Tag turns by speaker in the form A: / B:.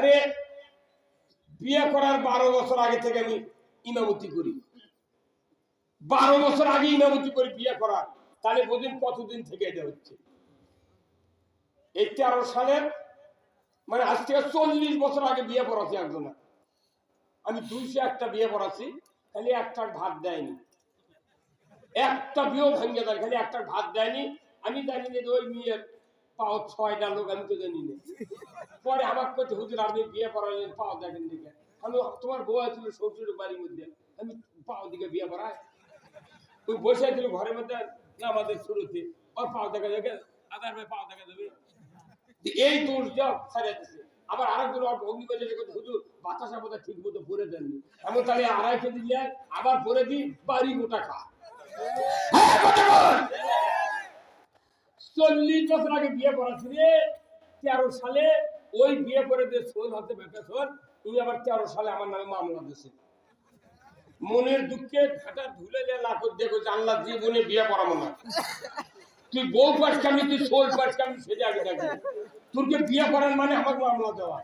A: আরে, বিয়ে করার বারো বছর আগে থেকে আমি ইমামতি করি। বারো বছর আগে ইমামতি করি বিয়ে করার। তাহলে বুঝুন কতদিন থেকে এটা হচ্ছে। এই তেরো সালের মানে আজ থেকে চল্লিশ বছর আগে বিয়ে পড়াচ্ছি একজনা আমি দুইশো একটা বিয়ে পড়াচ্ছি খালি একটা ভাত দেয়নি। একটা বিয়েও ভেঙে দেয়, খালি একটা ভাত দেয়নি। আমি জানি যে ওই মেয়ের পাও ছয়টা লোক আমি তো জানি না পরে আমার হুজুর, আপনি বিয়ে পাও দেখেন দিকে আমি তোমার বউ বাড়ির মধ্যে, আমি পাও দিকে বিয়ে তুই বসে ঘরের মধ্যে আমাদের শুরুতে। ওর পাও দেখা আদার ভাই পাও দেখা এই দোষ যা ছাড়িয়ে দিচ্ছে আবার আরেকজন ওর ভগ্নি করে রেখে হুজুর বাতাসা বোধ ঠিক মতো পরে দেননি। এমন তাহলে আড়াই কেজি দিয়ে আবার পরে দিই, বাড়ি মোটা খা। হ্যাঁ। চল্লিশ বছর আগে বিয়ে তেরো সালে ওই বিয়ে করে দিয়ে আবার তেরো সালে আমার নামে মামলা মনের দুঃখে ধুলে যে লাখ দেখো জানলা জীবনে বিয়ে পড়াবো না। তুই বউ পাস কামি তুই সোল পাস কামি সেটা আগে তোরকে বিয়ে করার মানে আমার মামলা দেওয়া।